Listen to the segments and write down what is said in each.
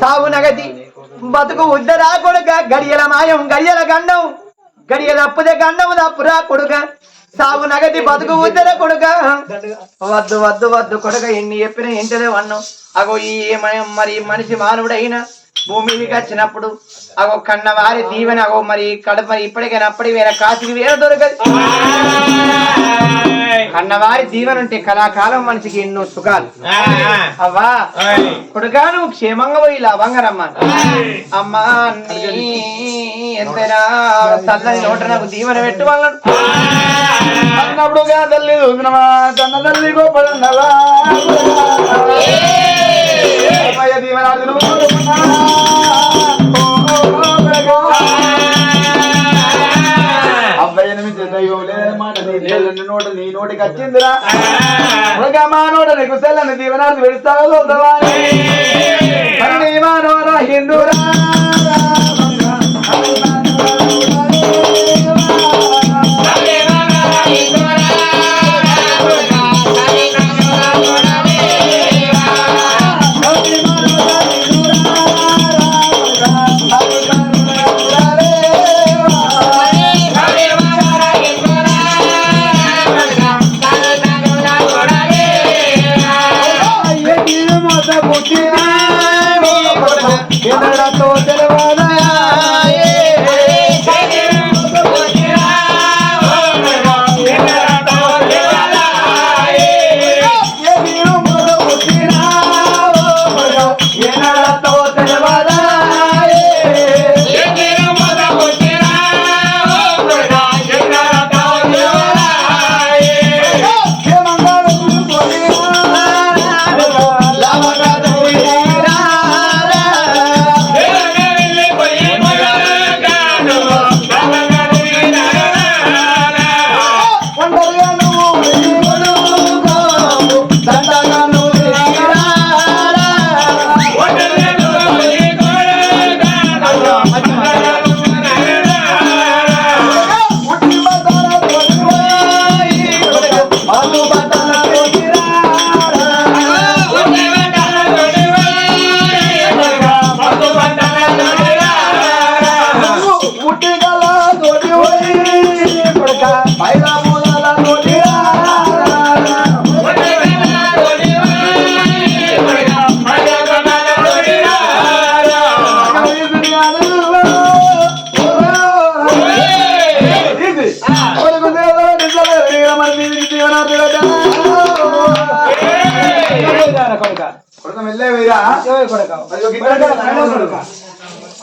సాగు నగతి. బతుకు ఉద్దరా కొడుక గడియల మాయం గడియల గండం. గడియల అప్పుదే గండం తప్పురా కొడుక. సాగు నగతి బతుకు ఉద్దర కొడుక. వద్దు వద్దు వద్దు కొడుక ఎన్ని చెప్పినా ఏంటనే వన్నం. అగో ఈ మరి మనిషి మానవుడైనా భూమి మీదకి వచ్చినప్పుడు అగో కన్న వారి దీవెన అగో మరి కడప ఇప్పటికైనా అప్పటి వేరే కాసికి వేరే దొరకదు. కన్నవారి దీవెన ఉంటే కళాకాలం మనిషికి ఎన్నో సుఖాలు. అవ్వా కొడుకా నువ్వు క్షేమంగా పోయి లాభంగా అమ్మా నీ ఎంతైనా చల్లని నోట నాకు దీవెన పెట్టు వాళ్ళను అన్నప్పుడుగా తల్లి తన తల్లి మాట నీ లేదని నోట నీ నోటికి వచ్చిందిరా. మా నోట నీకు సెల్లని దీవెనార్థి పెడతావు చూద్దావా నీ మా నోర హిందూరా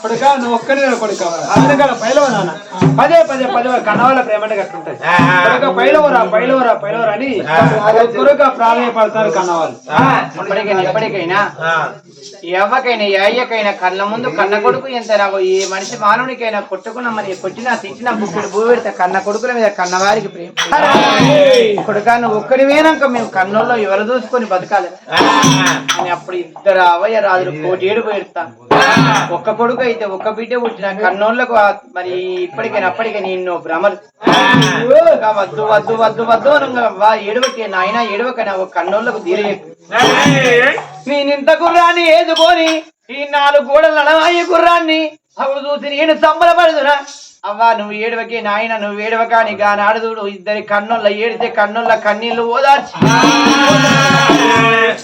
కొడుక నువ్వు ఒక్కనే కొడుక అందుకల పైలవ నాన్న పదే పదే పదే కన్నవాళ్ళ ప్రేమంటే కట్టుంటది కొడుక పైలవరా పైలవరా పైలవరా అని కొడుక ప్రాధాన్యపడతారు కన్నవాళ్ళు. ఇప్పటికైనా ఎప్పటికైనా ఎవరికైనా ఏ అయ్యకైనా కళ్ళ ముందు కన్న కొడుకు ఎంత నాకు ఈ మనిషి మానవునికైనా కొట్టుకున్న మరి కొట్టినా తిట్టినా బుక్కుడు భూ పెడితే కన్న కొడుకుల మీద కన్నవారికి ప్రేమ. కొడుక నువ్వు ఒక్కడి వేనాక మేము కన్నుల్లో ఎవరు చూసుకొని బతకాలి. అని అప్పుడు ఇద్దరు అవయ్య రాజులు కోటేడు పెడతా ఒక్క కొడుకు అయితే ఒక్క బిడ్డ పుట్టిన కన్నోళ్ళకు ఆ- మరి ఇప్పటికైనా అప్పటికైనా ఎన్నో భ్రమలు వద్దు వద్దు వద్దు వద్దు ఏడవకే నాయన ఏడవకనా ఒక కన్నోళ్ళకు తీరే నేనింత గుర్రాన్ని ఏదుకొని ఈ నాలుగు గోడల నడవాయి గుర్రాన్ని అప్పుడు చూసి నేను సంబరపడుదునా అవ్వా నువ్వు ఏడవకే నాయన నువ్వు ఏడవక అని గానాడు ఇద్దరి కన్నుల ఏడితే కన్నుల కన్నీళ్ళు ఓదార్చి.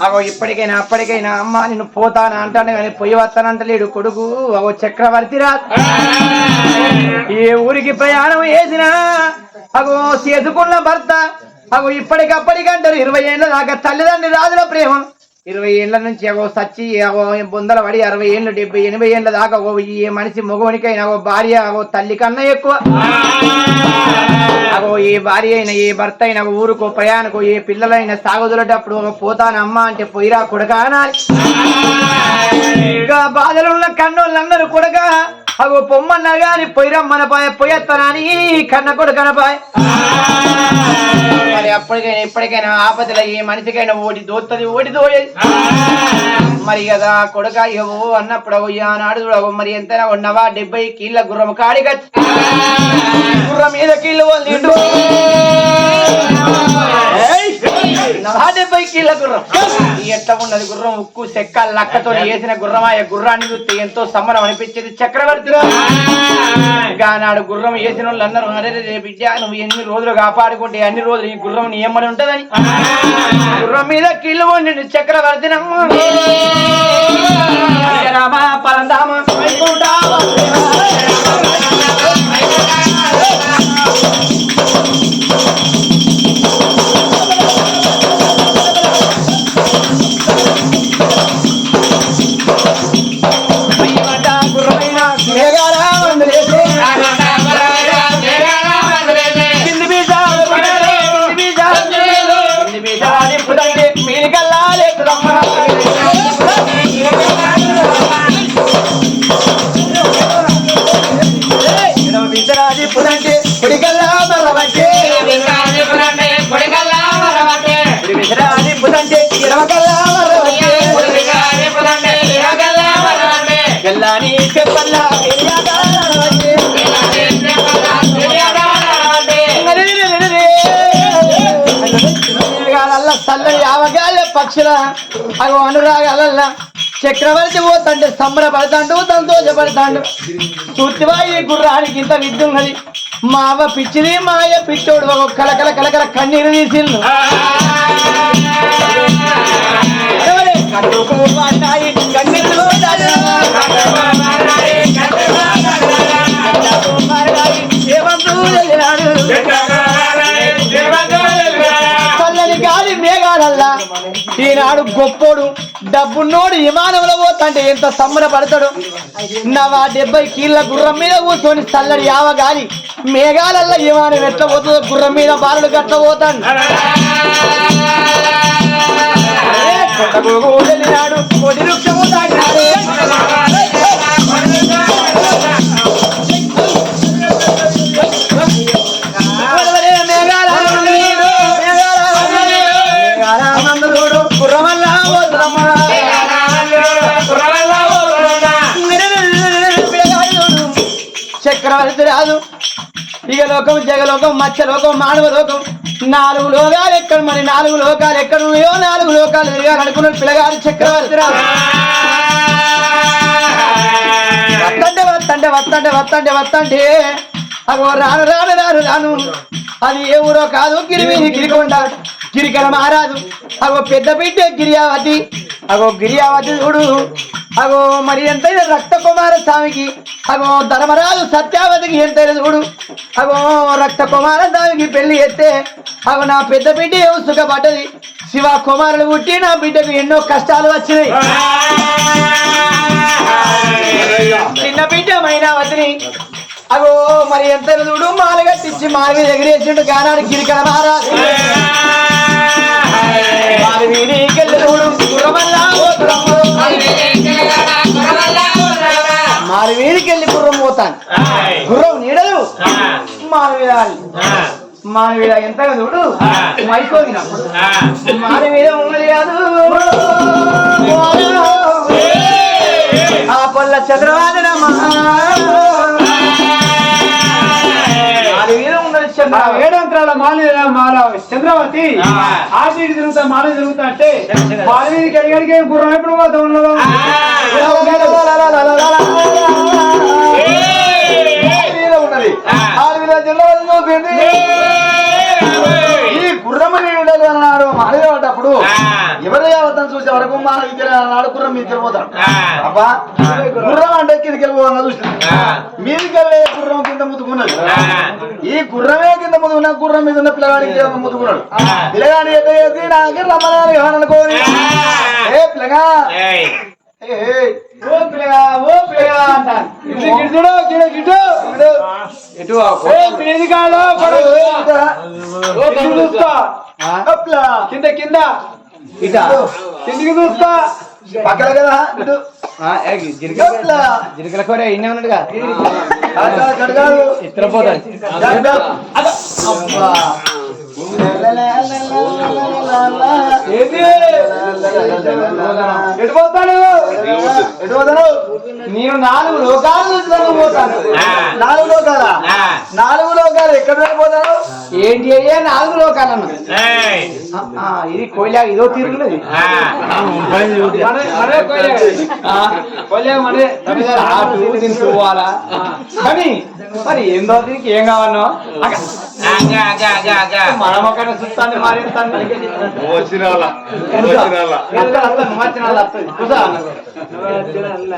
అగో ఇప్పటికైనా అప్పటికైనా అమ్మ నేను పోతాను అంటాను కానీ పొయ్యి వస్తానంటలేడు కొడుకు. అగో చక్రవర్తి రా. ఏ ఊరికి ప్రయాణం వేసినా అగో చేసుకున్న భర్త. అగో ఇప్పటికప్పటికంటారు ఇరవై ఏళ్ళ దాకా తల్లిదండ్రి రాజుల ప్రేమ. ఇరవై ఏళ్ళ నుంచి ఏవో సచ్చి ఏవో బొందల పడి అరవై ఏళ్ళు డెబ్బై ఎనభై ఏళ్ళ దాకా ఓ ఏ మనిషి మగవనికైనా ఓ భార్య ఓ తల్లి కన్నా ఎక్కువ. అగో ఏ భార్య అయినా ఏ భర్త అయినా ఊరుకో ప్రయాణకో ఏ పిల్లలైనా సాగుదలటప్పుడు పోతానమ్మా పోతాను అమ్మ అంటే పోయిరా కొడక అనాలి. ఇంకా బాధలున్న కన్నోళ్ళందరూ కొడక. అగో పొమ్మన్నా గాని పొయ్యిరమ్మన పాయ పొయ్యత్తనాని కన్న కూడా కనపాయ మరి అప్పటికైనా ఎప్పటికైనా ఆపదల ఏ మనిషికైనా ఓటి దోత్తది ఓడి దోయేది. మరి కదా కొడుక ఇవ్వవు అన్నప్పుడు అగో ఈ ఆనాడు మరి ఎంతైనా ఉన్నవా? డెబ్బై కీళ్ళ గుర్రం కాడిగా గుర్రం మీద కీళ్ళు వదిలిండు డెబ్బై కీళ్ళ గుర్రం. ఎట్లా ఎట్ట ఉన్నది గుర్రం? ఉక్కు చెక్క లక్కతో వేసిన గుర్రమాయ గుర్రాన్ని చూస్తే ఎంతో సమరం అనిపించేది చక్రవర్తి. నాడు గుర్రం వేసిన వాళ్ళు అన్నారు అరే రే బిడ్డ నువ్వు ఎన్ని రోజులు కాపాడుకుంటే అన్ని రోజులు ఈ గుర్రం నియమని ఉంటదని. గుర్రం మీద కీళ్ళు వండి చక్రవర్తి రామ పరందామ కదా అగో అనురాగాలల్ల. చక్రవర్తి పోతంటే సంబరపడతాడు సంతోషపడతాడు. చూతివా ఈ గుర్రానికి ఇంత విద్య ఉన్నది మా అవ్వ పిచ్చిది మా అయ్య పిచ్చోడు ఒక కలకల కలకల కన్నీరు తీసిండు. కన్నీరు ఈనాడు గొప్పోడు డబ్బున్నోడు విమానంలో పోతాంటే ఎంత సంబరపడతాడు? నవా డెబ్బై కీళ్ళ గుర్రం మీద కూర్చొని చల్లడి యావ గాలి మేఘాలల్లో విమానం ఎట్లా పోతుందో గుర్రం మీద బాలుడు గట్ల పోతాడు. అరే, కొడి వృక్షము తాకినాడు. ఇక లోకం జగలోకం మత్స్య లోకం మానవ లోకం నాలుగు లోకాలు ఎక్కడ మరి? నాలుగు లోకాలు ఎక్కడ ఉన్నాయో? నాలుగు లోకాలు తిరిగారు అనుకున్నాడు పిల్లగాడు చక్రవర్తి రాదు వత్తంటే వత్తంటే వత్తంటే వత్తంటే వత్తంటే అగో రాను రాను రాను రాను. అది ఏ ఊరో కాదు? గిరివిని గిరికొండ గిరికల మహారాజు. అగో పెద్ద పెట్టే గిరియావతి. అగో గిరియావతి చూడు. అగో మరి ఎంతైనా రక్త కుమార స్వామికి అగో ధర్మరాజు సత్యావతికి ఎంతైనా చూడు. అగో రక్త కుమార స్వామికి పెళ్ళి ఎత్తే అగో నా పెద్ద బిడ్డ ఏమో సుఖపడ్డది. శివ కుమారులు పుట్టి నా బిడ్డకు ఎన్నో కష్టాలు వచ్చినాయి. చిన్న బిడ్డ మైనావతిని అగో మరి ఎంత చూడు మాల కట్టించి మాల మీద ఎగిరేసిండు గానాడు గిరికల మహారాజు. మాలి వీధికెళ్ళి గుర్రం పోతాను. గుర్రం నీడలు. మాల మీద ఎంత చూడు. మాల మీద ఉన్నది కాదు. ఆ పొల్ల చంద్రవాదన మాల మీద ఉన్నది ఆ చంద్రవాదన ఏడంత్రాల మాలి మాల చంద్రవతి ఆటి ఇటు తిరుగుతా మాల తిరుగుతా అంటే మాల మీదకి ఎడిగడికి గుర్రం ఎప్పుడు పోతా ఉన్నదో ఉన్నది ఈ గుర్రమని ఉండదు అన్నాడు మానేటప్పుడు ఎవరి అవతం చూసే వరకు మా దగ్గర గుర్రం మీదకి వెళ్ళిపోతాడు అబ్బా గుర్రం అంటే కిందకి వెళ్ళిపోతున్నా చూసిన మీదకి వెళ్ళే గుర్రం కింద ముద్దుకున్నది ఈ గుర్రమే కింద ముద్దుకున్న గుర్రం మీద ఉన్న పిల్లగాడికి కింద ముద్దుకున్నాడు పిల్లగాడి ఎట్ట చేసి నాకు రమ్మని అనుకోని. ఏ పిల్లగా. ఎటు కింద కింద. ఇటా కిందికి చూసుకో పక్కన కదా ఇటు, జిరికల కూర ఇన్నే ఉన్నట్టుగా. ఇతర పోతాడు నేను నాలుగు లోకాలు చూసినాను పోతాను. నాలుగు లోకాలా? నాలుగు లోకాలు ఎక్కడ పోతారు? ఏంటి అయ్యా? నాలుగు ఆ, ఇది కోయిలా ఇదో తిరుగులేదు పోవాలా? కానీ మరి ఏందో దీనికి ఏం కావాలో మన మారేస్తాను.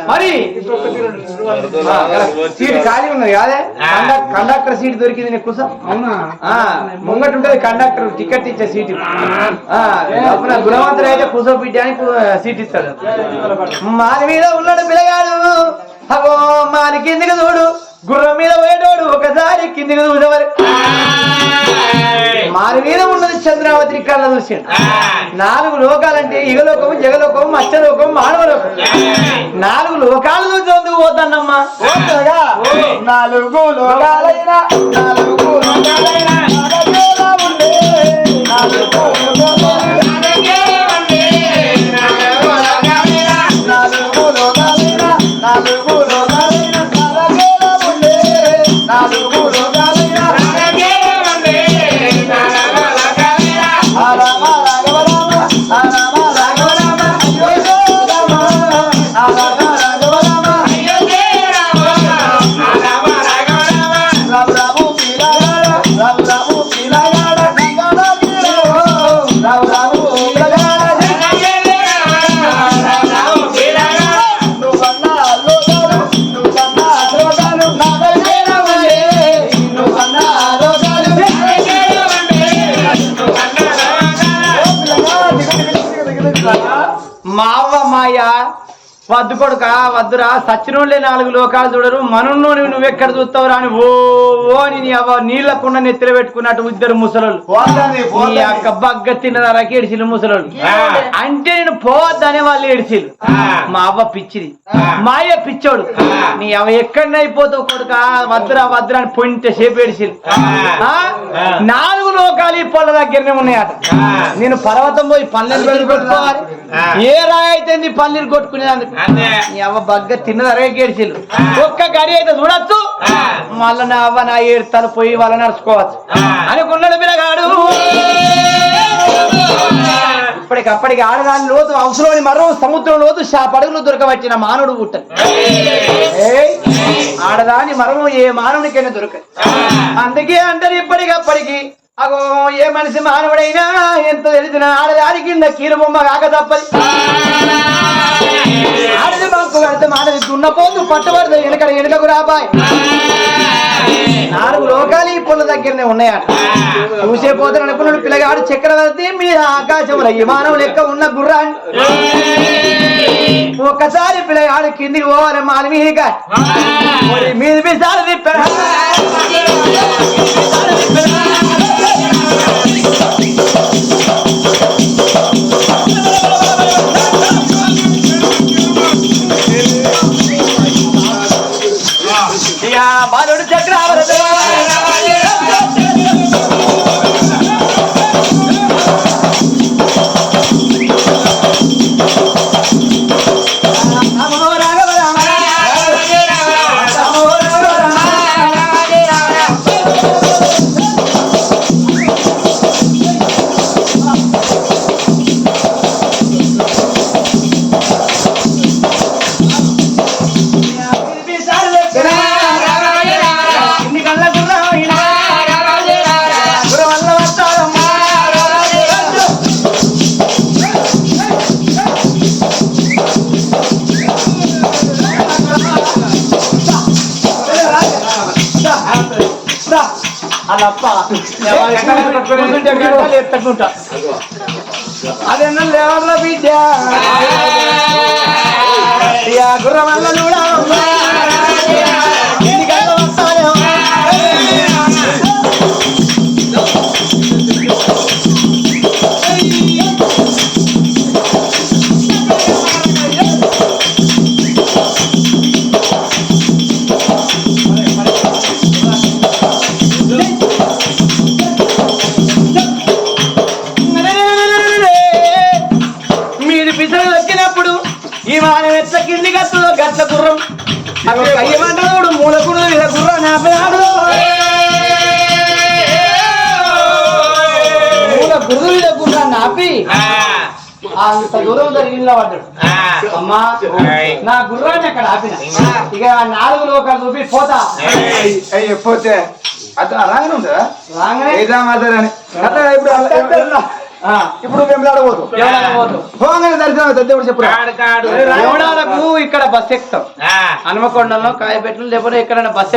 మరి సీట్ ఖాళీ ఉన్నది కాదే? కండక్- కండక్టర్ సీట్ దొరికింది నీకు కుస అవునా? ముంగట ఉంటది కండక్టర్ టికెట్ ఇచ్చే సీట్. అప్పుడు గుణవంతుడు అయితే కుసో బిడ్డానికి సీట్ ఇస్తాడు. మాని మీద ఉన్నాడు పిల్లగాడు. అగో మాని కిందికి చూడు. గుర్రం మీద పోయేటోడు ఒకసారి కిందికి చూసేవారు. మాని మీద ఉన్నది చంద్రావతి కళ్ళ చూసాడు. నాలుగు లోకాలంటే ఇగలోకము జగలోకము మత్స్యలోకము మానవలోకం నాలుగు లోకాలు చూసి పోతానమ్మా? నాలుగు లోకాలైన నాలుగు లోకాలైన నాలుగు వద్దు కొడుక వద్దురా. సచ్చినోళ్ళే నాలుగు లోకాలు చూడరు. మనను నువ్వెక్కడ చూస్తావురా అని ఓ ఓ అని నీ అవ్వ నీళ్ళకుండా నెత్తిన పెట్టుకున్నట్టు ఇద్దరు ముసలోళ్ళు. నీ అక్క బగ్గ తిన్నదారాకి ఏడిచిలు ముసలోళ్ళు. అంటే నేను పోవద్దనే వాళ్ళు ఏడిచిలు మా అవ్వ పిచ్చిది. మాయ పిచ్చోడు. నీ అవ్వ ఎక్కడైపోతావు కొడుక. వద్దురా వద్దురా అని పొంటే సేపు ఏడిచిలు ఆ? నాలుగు లోకాలు ఈ పొల దగ్గరనే ఉన్నాయట. నేను పర్వతం పోయి పల్లెలు కొట్టుకోవాలి ఏ రాయి అయితే నీ పల్లెలు కొట్టుకునేందుకు అవ్వ బగ్గ తిన్నదరే గేడిచిల్లు ఒక్క గడి అయితే చూడొచ్చు. మళ్ళా నా అవ్వ నా ఏడుతాను పోయి వాళ్ళ నడుచుకోవచ్చు. అనుకున్నాడు పిల్లగాడు. ఇప్పటికప్పటికి ఆడదాని లోతు అవసరం మరో సముద్రం లోతు పడుగులు దొరకవచ్చిన మానవుడు పుట్టను ఏయ్, ఆడదాని మరణం ఏ మానవునికైనా దొరకదు. అందుకే అంటారు ఇప్పటికప్పటికి అగో ఏ మనిషి మానవుడైనా ఎంత తెలిసిన ఆడదాని కింద కీలు బొమ్మ కాక తప్పది. ఆడది మాకు కడితే మానది దున్నపోతు పట్టుబడదు వెనక వెనుకకు రాబాయ్. నాలుగు లోకాలు ఈ పుల్ల దగ్గరనే ఉన్నాయట. చూసే పోతే అనుకున్నాడు పిల్లగాడు చక్రవర్తి మీద ఆకాశంలో విమానం లెక్క ఉన్న గుర్రాన్ని. ఒక్కసారి పిల్లగాడు కిందికి పోవాలి మాలి మీది మీద మీసాలు ఎత్తకుంటా పడ్డాడు అమ్మా నా గుర్రాన్ని అక్కడ ఆపిన. ఇక ఆ నాలుగు లోకాలు చూపి పోతా. అయ్యి పోతే. అతను అలాగనే ఉంటుందా రాగానే? ఏదా మాట్లాడని అట్లా ఇప్పుడు అలా- ఆ, ఇప్పుడు. పోగానే దర్శనం చెప్పు ఇక్కడ బస్ ఎక్కుతాం. హనుమకొండలో కాయపెట్టలు లేకపోతే ఎక్కడైనా బస్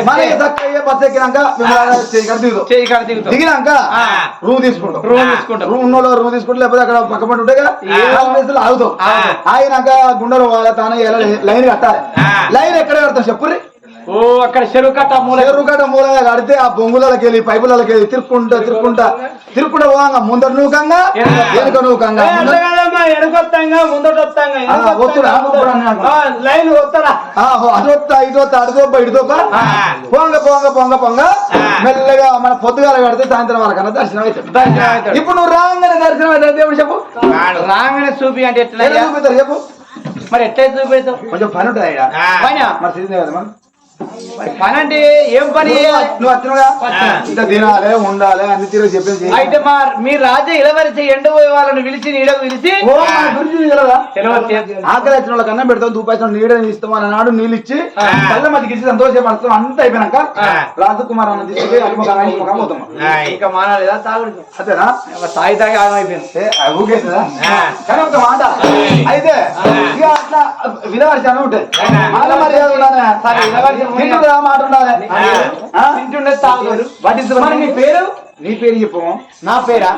బస్ ఎక్కినాక చేయి కాడ దిగుతాం. దిగినాక. రూమ్ తీసుకుంటాం. రూమ్ తీసుకుంటాం. రూమ్ ఉన్నోళ్ళు రూమ్ తీసుకుంటాం లేకపోతే అక్కడ పక్క పట్టు ఉంటాయి కదా ఆగుతాం. ఆగినాక గుండెలు వాళ్ళ తాన లైన్ కట్టాలి. లైన్ ఎక్కడ కడతాం చెప్పుర్రి ఓ అక్కడ చెరువు కట్ట మూల చెరువు కట్ట మూలంగా కడితే ఆ బొంగులకి వెళ్ళి పైపులకి వెళ్ళి తిరుక్కుంటా తిరుక్కుంటా. తిరుక్కుంటా పోగా ముందర నూకంగా వెనుక. నూకంగా. ఎడకొత్తాంగా ముందట. లైన్ వస్తారా పొంగ పొంగ పొంగ పొంగ. మెల్లగా మన పొద్దుగాల కడితే సాయంత్రం వరకన్నా దర్శనం అవుతుంది. ఇప్పుడు నువ్వు రాగానే దర్శనం అవుతుంది. దేవుడు చెప్పు. రాగానే చూపి అంటే ఎట్లా చూపిస్తారు చెప్పు. మరి ఎట్లా చూపిస్తావు? కొంచెం పని ఉంటుంది మరి సీజన్ కదా. పని అంటే ఏం పని? నువ్వు వచ్చినగా ఇంత తినాలి ఉండాలి అన్ని తిరిగి చెప్పేసి అయితే మా మీ రాజు ఇలవరిచి ఎండబోయే వాళ్ళని పిలిచి నీడకు పిలిచి ఆకలి వచ్చిన వాళ్ళ కన్నా పెడతాం దూపాయిస్తాం నీడ ఇస్తాం అని నాడు నీళ్ళు ఇచ్చి కళ్ళ మధ్యకి ఇచ్చి సంతోషపడతాం అంతా అయిపోయినాక రాజకుమార్ అన్న ముఖం పోతాం ఇంకా మానలేదా తాగుడు. అంతేనా తాగి తాగి అది ఊగేస్తుందా? కానీ ఒక మాట. అయితే ఇక అట్లా విలవర్ష అని ఉంటుంది. మర్యాద ఉండాలి. సరే, విలవర్ష తింటుందా మాట ఉండాలి? తింటుండే తాగుతారు. నీ పేరు? నీ పేరు చెప్పు. నా పేరా?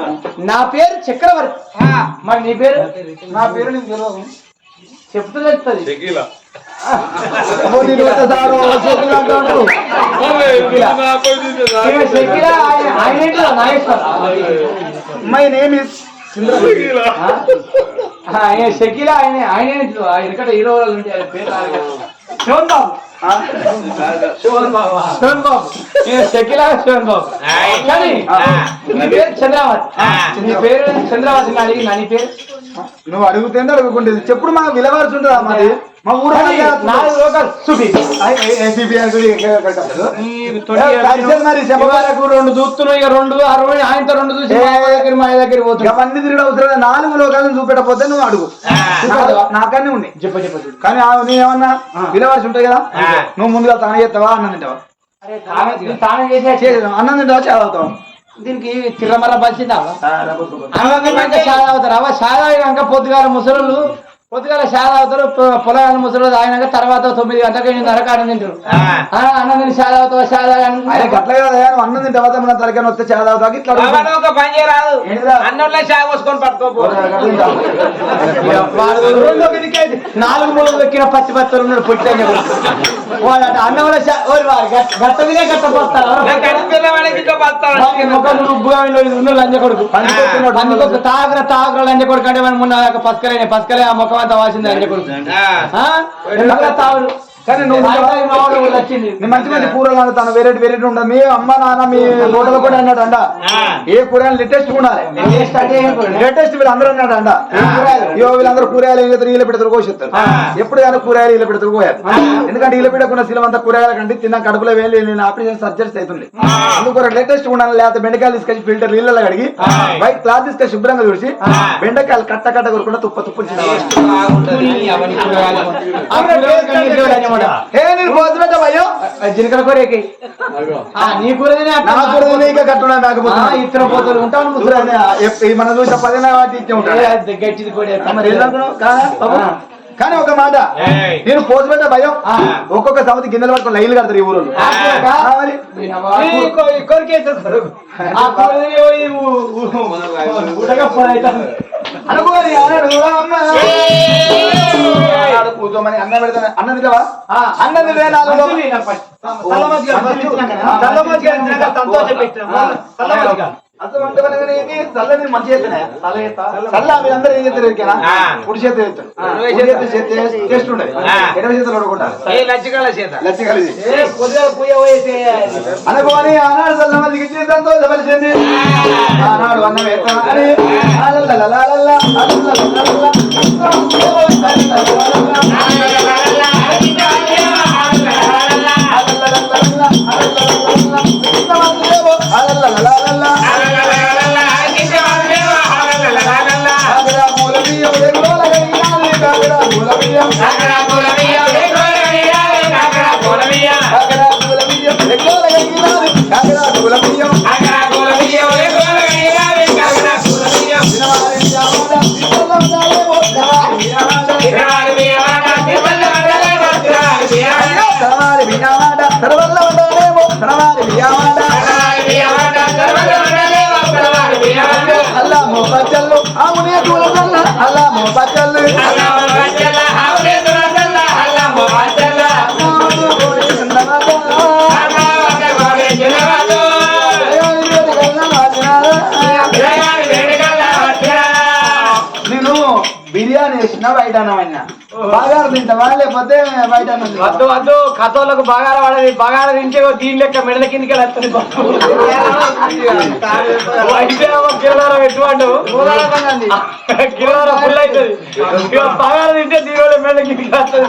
నా పేరు చక్రవర్తి. మరి నీ పేరు? నా పేరు నీకు తెలియదు చెప్తూ నాగేశ్వర. మై నేమ్ ఇస్ ఆయన షకీలా ఆయన ఆయన ఆయన ఎక్కడ హీరో వాళ్ళు ఉంటే ఆయన పేరు. శివన్ బాబు శివన్ బాబు శివన్ బాబు ఈయన షకీలా శివన్ బాబు కానీ నీ పేరు చంద్రావతి నీ పేరు చంద్రావతి అడిగి నా నీ పేరు నువ్వు అడుగుతుంటే అడుగుకుంటుంది చెప్పుడు మాకు విలవాల్సి ఉంటుందా మాది మా ఊరు నాలుగు లోకాలు. రెండు చూస్తున్నావు ఇక రెండు అరవై ఆయనతో రెండు చూసి మా దగ్గర మా దగ్గర పోతున్నావు అవన్నీ తిరిగి అవసరం లేదు. నాలుగు లోకాలను చూపెట్టకపోతే నువ్వు అడుగు? నాకన్నీ ఉన్నాయి. చెప్ప చెప్ప. కానీ ఆ నేనేమన్నా విలవాల్సి ఉంటాయి కదా? నువ్వు ముందుగా తాను చేస్తావా అన్నం తింటావా? తానే- చేసే? అన్నం తింటావా చాలా అవుతావా దీనికి తిరమర బలిసిందా అనవసరంగా షాద అవుతారు అవ షాద అయినాక పొద్దుగాల ముసలు పొద్దుగాల షాద అవుతారు పొ- పొలాల ముసలు తాగినాక తర్వాత తొమ్మిది గంటలకు ఎనిమిదిన్నరకు అన్నం తింటారు. ఆ, అన్నం తిని షాద అవుతావా షాద ఆయన గట్ల కదా నువ్వు అన్నం తింటావా మన తలకాయ వస్తే చాలా అవుతావు ఇట్లా పని చేయరాదు? అన్నంలో పోసుకొని నాలుగు మూలలు ఎక్కిన పచ్చి పచ్చలు ఉన్నాడు పుట్టి వాడు అటు అన్నంలో గట్ట- మీదే గట్ట పోస్తారు? పిల్లవాడికి ఇంకా బతాడు వాడికి ముఖం నువ్వుగా ఉన్న లంజ కొడుకు. తాగర తాగర లంజ కొడుకు అంటే వాడు మొన్న పసుకలే పసుకలే ఆ ముఖం అంతా వాసింది కొడుకు. ఆ? కానీ నువ్వు వచ్చింది మంచి మంచి కూరలు వండుతాను వెరైటీ వెరైటీ ఉండదు మీ అమ్మ నాన్న మీ హోటల్ కూడా అన్నాడు అంట ఏ కూర లేటెస్ట్ ఉండాలి? లేటెస్ట్ వీళ్ళందరూ అన్నాడు అయ్యో వీళ్ళందరూ కూరగాయలు ఏం చేస్తారు ఈల పెడతారు కోసిస్తారు ఎప్పుడు కానీ కూరగాయలు ఈల పెడతారు కోయాలి ఎందుకంటే ఈల పెట్టకుండా శీలం అంతా కూరగాయల కంటే తిన్న కడుపులో వేలు నేను ఆపరేషన్ సర్జరీస్ అవుతుంది అందుకు లేటెస్ట్ ఉండాలి లేకపోతే బెండకాయలు తీసుకొచ్చి ఫిల్టర్ నీళ్ళలో కడిగి వైట్ క్లాత్ తీసుకొని శుభ్రంగా చూసి బెండకాయలు కట్ట కట్ట కొరకుండా తుప్ప తుప్పు అవన్నీ కూరగాయలు. ఆ కూరగాయలు కన్నీ దేవుడు అన్నమాట. ఏ నేను పోతున్నట్టు అయ్యో ఆ జీలకర్ర కూర ఎక్కి. ఆ, నీ కూర తినే అట్లా నా కూర నీకే కట్టున్నా ఆ, మేకపోతున్నా ఇతర పోతులు ఉంటావు ముసలి ఈ మన చూసిన పదిహేను వాటి ఇచ్చే ఉంటాడు గట్టిది కూడా మరి ఏమనుకున్నావు? కాదా బాబు? ఆ. కానీ ఒక మాట ఏయ్. నేను పోసు పెట్టే భయం ఆ. ఒక్కొక్క సమితి గిన్నెలు పట్టుకుని లైన్లు కడతారు ఈ ఊరు ఆ తిని. అనుకోని అన్నాడు "ఓ అమ్మ." కూర్చోమని అన్నం పెడతాను అన్నం తింటావా ఆ, అన్నం తింటే నాలుగు. చల్లమజ్జిగ ఇచ్చినాక సంతోషం పెట్టినా. అసలు? చల్లని మంచి చల్ల మీరందరూ ఏం చేస్తారు. కుడి చేతి టేస్ట్ ఉండదు చేతులు లచ్చికల చేత అనుకోని ఆనాడు చల్ల మందికి ఆనాడు అన్నం బియ్యమాడ మో ఉండాలేమో తినవాలి బియ్యమాడ అల్లా మోపచ్చల్లు అల్లా వేసిన బయట అన్నమన్నా బాగా తింటావా? లేకపోతే బయట? వద్దు వద్దు. కథోళ్ళకు బాగార పడది బాగార తింటే దీని లెక్క మెడల కిందికి వస్తుంది కిలోర ఫుల్ అవుతుంది బాగార తింటే దీని వల్ల మెడల కిందికి వస్తుంది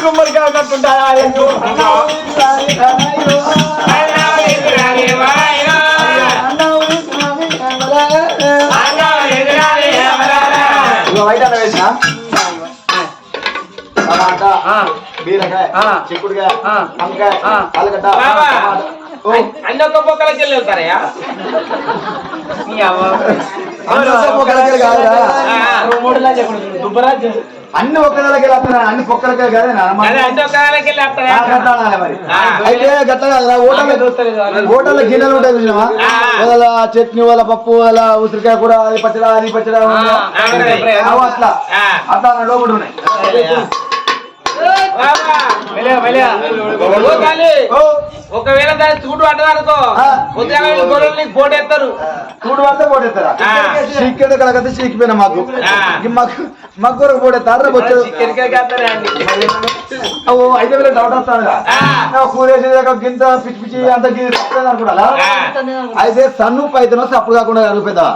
గుమ్మడికాయ కట్టుంటారా ఇదిగో బయట అన్నం వేసిన టమాటా బీరకాయ ఆ. చిక్కుడుకాయ ఆ. వంకాయ ఆ. ఆలుగడ్డ బావా. టమాటా. ఓ, అన్ని ఒక్క పొక్కలకి వెళ్ళి వెళ్తారయ్యా అన్ని ఒక్క పొక్కలకే కాదురా. దుబ్బరాజ్. అన్ని పొక్కలకే కాదు వెళ్ళి. అయితే గట్ల కాదురా హోటల్ హోటల్లో గిన్నెలు ఉంటాయి చూసినావా. వాళ్ళ చట్నీ వాళ్ళ పప్పు వాళ్ళ ఉసిరికాయ కూడా అది పచ్చడా అది పచ్చడా అట్లా. అట్లా లోపల ఉన్నాయి. ఒకవేళ దాన్ని చూడు పట్టదనుకో ఆ. ఉద్యోగం వెళ్ళి గొర్రెలు నీకు పోటేస్తారు చూడు పడితే పోటేస్తారా ఆ. చికెన్ కలకత్తే చీకిపోయిన మాకు ఆ. మాకు మగ్గూర పోటేస్తారా వచ్చారు ఓ ఐదు వేల డౌట్ వస్తాను ఆ. కూర వేసేదాకా గింత పిచ్చి పిచ్చి అంత అనుకుంటా. అయితే సన్ను పైతనో అప్పుడు కాకుండా అరుగుపెద్దా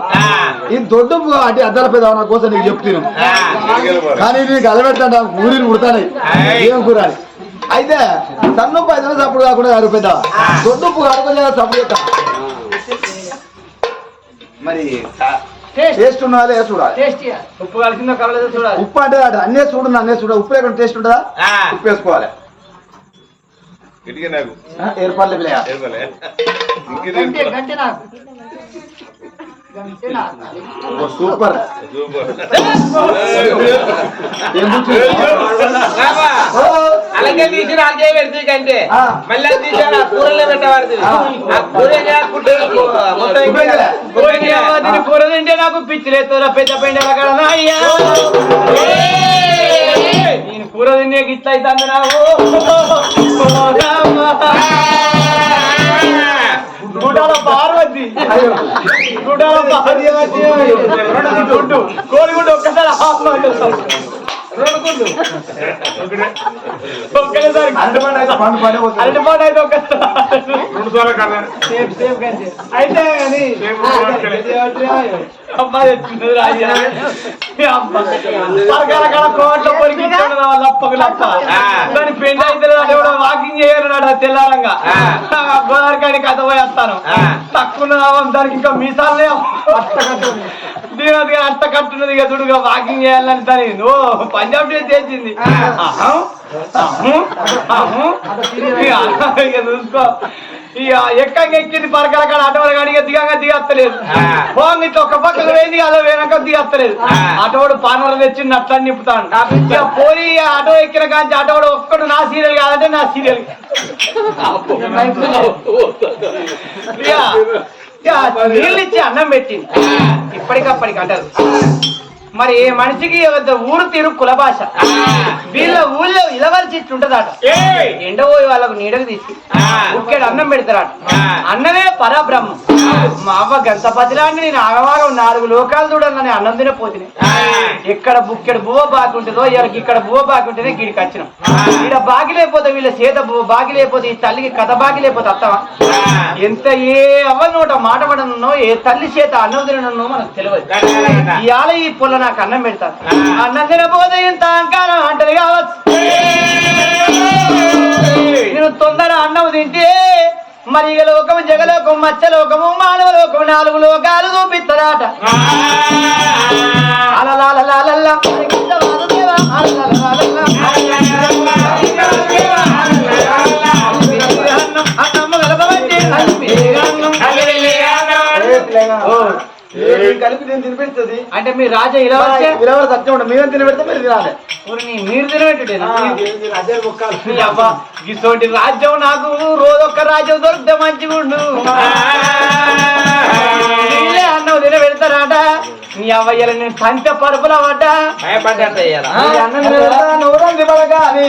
ఈ దొడ్డు అంటే అద్దాల పెద్ద నా కోసం నీకు చెప్తాను కానీ నీకు అలబెట్టంట ఊరిని ఉడతాయి. ఏం కూర. అయితే సన్ను పైతనో అప్పుడు కాకుండా అరుగుపెద్ద దొడ్డు అడుగులేదు సప్పుడు చేస్తా. మరి టేస్ట్. ఉన్నదా లేదా చూడాలి. ఉప్పు కలిసిందో కలలేదో చూడాలి. ఉప్పు అంటే అటు అన్నే చూడు అన్నే చూడ ఉప్పు లేకుండా టేస్ట్ ఉంటుందా? ఉప్పు వేసుకోవాలి. ఆ, ఏర్పాట్లు. సూపర్ అలాగే తీసి నాలుగే పెడితే కంటే. మళ్ళీ అది తీసి ఆ కూరలో పెట్టబడుతుంది కూర తింటే నాకు పిచ్చి లేస్తురా పెద్ద పెండల కడ అయ్యా నేను కూర తినే గిట్ల అవుతుంది నాకు రామ. పార్వతి గుడాల రెండు గుడ్డు కోడిగుడ్డు ఒక్కసారి హాఫ్ ఒక్కసారి. అయితే. అరటిపాటు ఒక్కసారి కానీ రాజా కోట్ల లప్ప దాని పెండి అయితే కూడా వాకింగ్ చేయరు తెల్లారంగా. గోదావరి కథ పోయి వస్తాను. తక్కువ దానికి ఇంకా మీసాలే దీని అది అట్ట కట్టున్నది ఇక దుడుగా వాకింగ్ చేయాలని దాని ఓ పంజాబ్ డ్రెస్ చేసింది చూసుకో. ఇక ఎక్కంగా ఎక్కింది పరకల కాడ అటోలు కానీ దిగంగా దిగత్తలేదు పోంగి ఒక పక్కకు వేయింది అలా వెనక దిగత్తలేదు అటోడు పానలు తెచ్చి అట్లా నింపుతాను ఇక పోయి ఆటో ఎక్కిన కానీ అటోడు ఒక్కడు నా సీరియల్ కాదంటే నా సీరియల్ ఇక ఇక నీళ్ళు ఇచ్చి అన్నం పెట్టింది. ఇప్పటికప్పటికి అంటారు. మరి ఏ మనిషికి ఊరు తీరు కుల భాష. వీళ్ళ ఊళ్ళో ఇలవరిచి ఇట్లుంటదట ఎండ పోయి వాళ్ళకు నీడకు తీసి ఉక్కేడు అన్నం పెడతారట. అన్నమే పరబ్రహ్మం. మా అవ్వ గంత పదిలాంటి నేను ఆగవాగం నాలుగు లోకాలు చూడాలని అన్నం తినపోతుంది ఎక్కడ బుక్కెడు బువ్వ బాకి ఉంటుందో ఇక్కడికి ఇక్కడ బువ్వ బాకి ఉంటేనే గిడికి వచ్చినాం. ఈడ బాకి లేకపోతే వీళ్ళ చేత బాకి లేకపోతే ఈ తల్లికి కథ బాకి లేకపోతే అత్తవా ఎంత ఏ అవ్వ నోట మాట పడనున్నో ఏ తల్లి చేత అన్నం తిననున్నో మనకు తెలియదు. ఇవాళ ఈ పుల్ల నాకు అన్నం పెడతాను అన్నం తినపోతే ఇంత అహంకారం అంటది కావచ్చు నేను తొందర అన్నం తింటే మరి ఇక లోకము జగలోకము మత్స్యలోకము మానవ లోకము నాలుగు లోకాలు అన్నమ్మ కలపబట్టి, అన్నం. కలిపి నేను తినిపెడుతుంది. అంటే మీ రాజా ఇలా వచ్చే? విలువ సత్యం ఉండదు మీరేం తినబెడితే మీరు తినాలి. మీరు అవ్వ, ఇటువంటి రాజ్యం నాకు రోజొక్క రాజ్యం దొరికితే మంచిగుండు. అన్నం తిన పెడతారాట నీ అవ్వయ్యల నేను సంత పరుపుల పడ్డా ఈ అన్నం తినబెడతా? పడగాని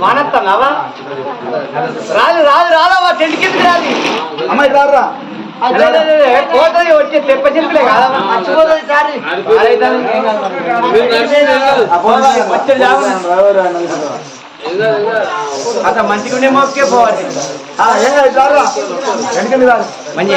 మానత్తన్నావా రాదు రాదు రాదవ్వా టెంట్ కిందకి రాదు. అమ్మాయి రారా పోతుంది వచ్చే తెప్ప చిలుపులే కదా? మర్చిపోతుంది సారి. అంత మంచిగా ఉండే మోకే పోవాలి. కాదు మంచి